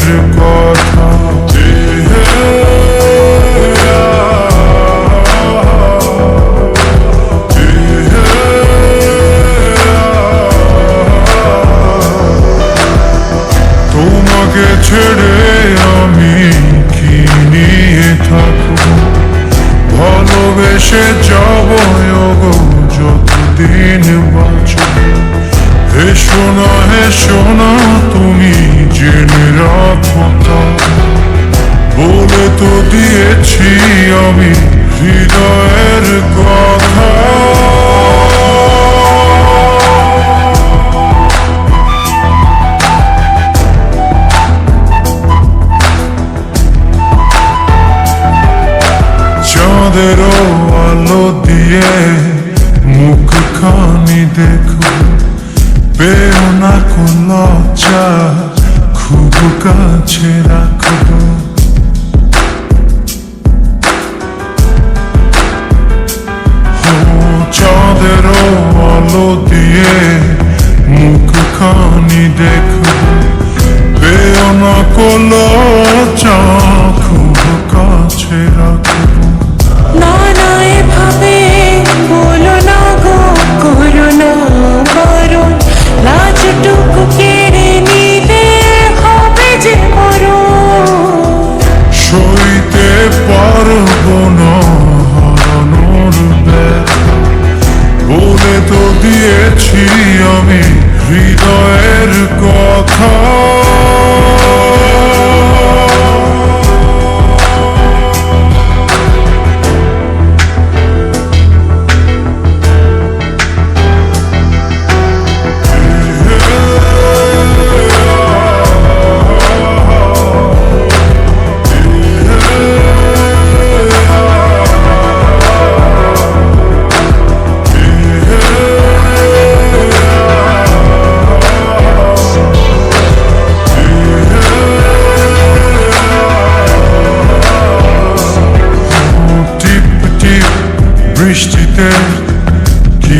হৃদয়ের কথা তোমাকে ছেড়ে আমি কি নিয়ে থাকব? ভালোবেসে যাব গো, যতদিন বাঁচব। হে শোনা হে শোনা জেনে রাখো তা। বলে তো দিয়েছি আমি হৃদয়ের কথা চাঁদেরও আলো দিয়ে মুখ খানি দেখো, পেও না কোন লজ্জা খুব কাছে রাখব। চাঁদেরও আলো দিয়ে মুখ খানি দেখো পেও না কোন লজ্জা খুব কাছে রাখব।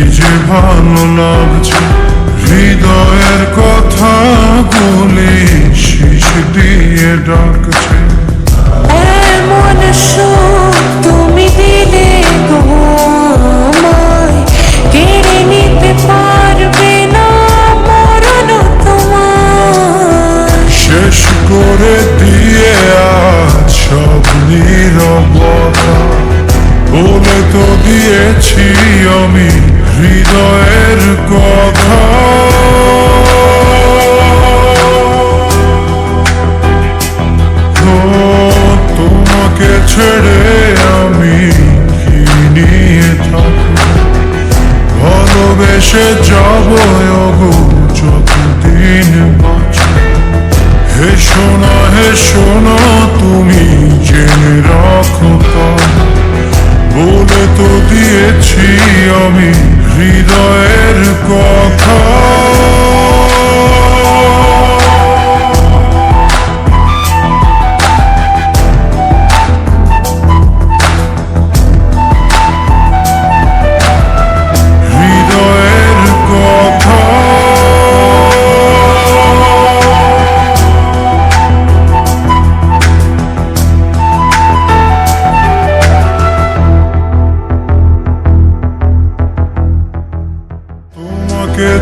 যে ভালো লাগছে হৃদয়ের কথা বলি শীষ দিয়ে ডাকছে। তুমি দিলে কেড়ে নিতে পারবে না মরণ তোমার শেষ করে দিয়ে আজ সব নীরবতা বলে তো দিয়েছি আমি হৃদয়ের কথা। তোমাকে ছেড়ে আমি কি নিয়ে থাকব? ভালোবেসে যাব গো যতদিন হে শোনা হে শোনা তুমি জেনে রাখো তা। বলে তো দিয়েছি আমি হৃদয়ের কথা।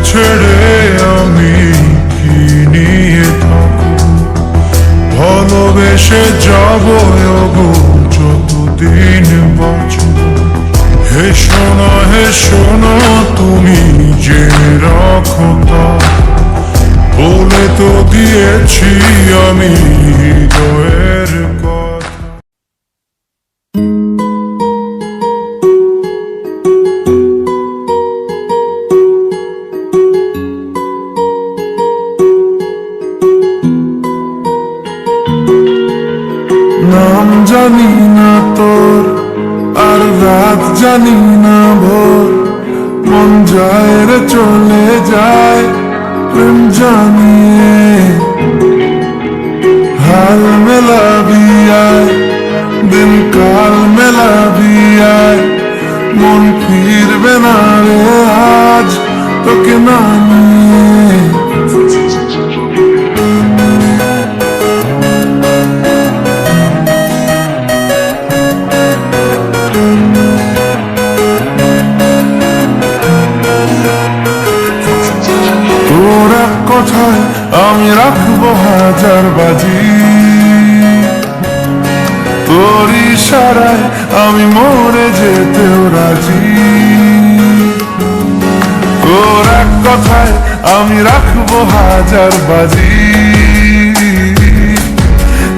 ছেড়ে আমি কি নিয়ে থাকব ভালোবেসে যাব গো যতদিন বাঁচব হে শোনা হে শোনা তুমি জেনে রাখো তা। বলে তো দিয়েছি আমি হৃদয়ের তোর ইশারায় আমি মরে যেতেও রাজি। তোর এক কথায় আমি রাখব হাজার বাজি।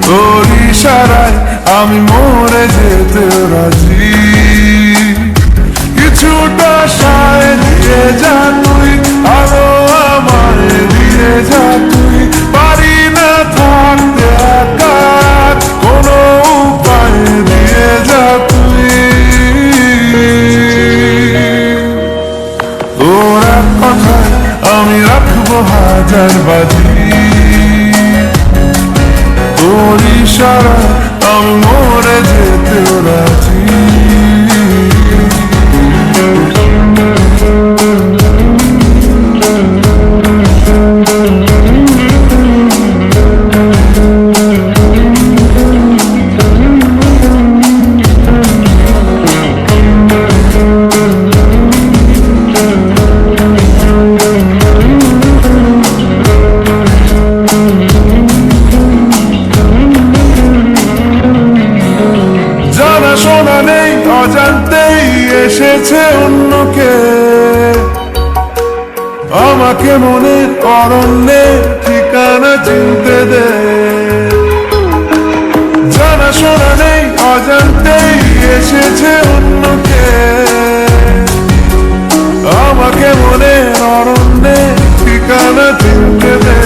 তোর ইশারায় আমি মরে যেতেও রাজি। কিছুটা সায় দিয়ে যা তুই আরও আমায় দিয়ে যা তুই। মনে অরণ্যে ঠিকানা চিনতে দে। জানা শোনা নেই, অজান্তেই এসেছে অন্যকে। আমাকে মনে অরণ্যে ঠিকানা চিনতে দে।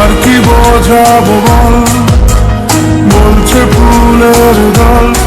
আর কি বোঝাবো বল? বলছে ফুলের দল।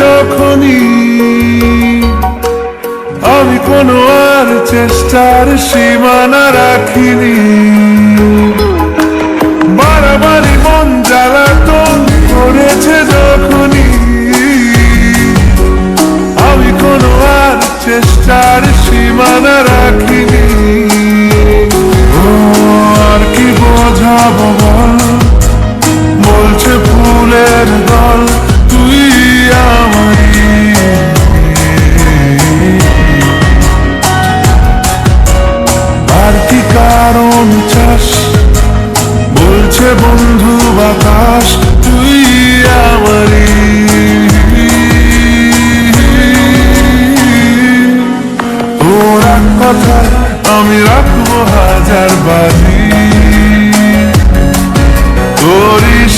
যখনই আমি কোনো আর চেষ্টার সীমানা রাখিনি। বাড়াবাড়ি মন জ্বালাতন করেছে যখনই আমি কোনো আর চেষ্টার সীমানা রাখিনি। আর কি বোঝাবো?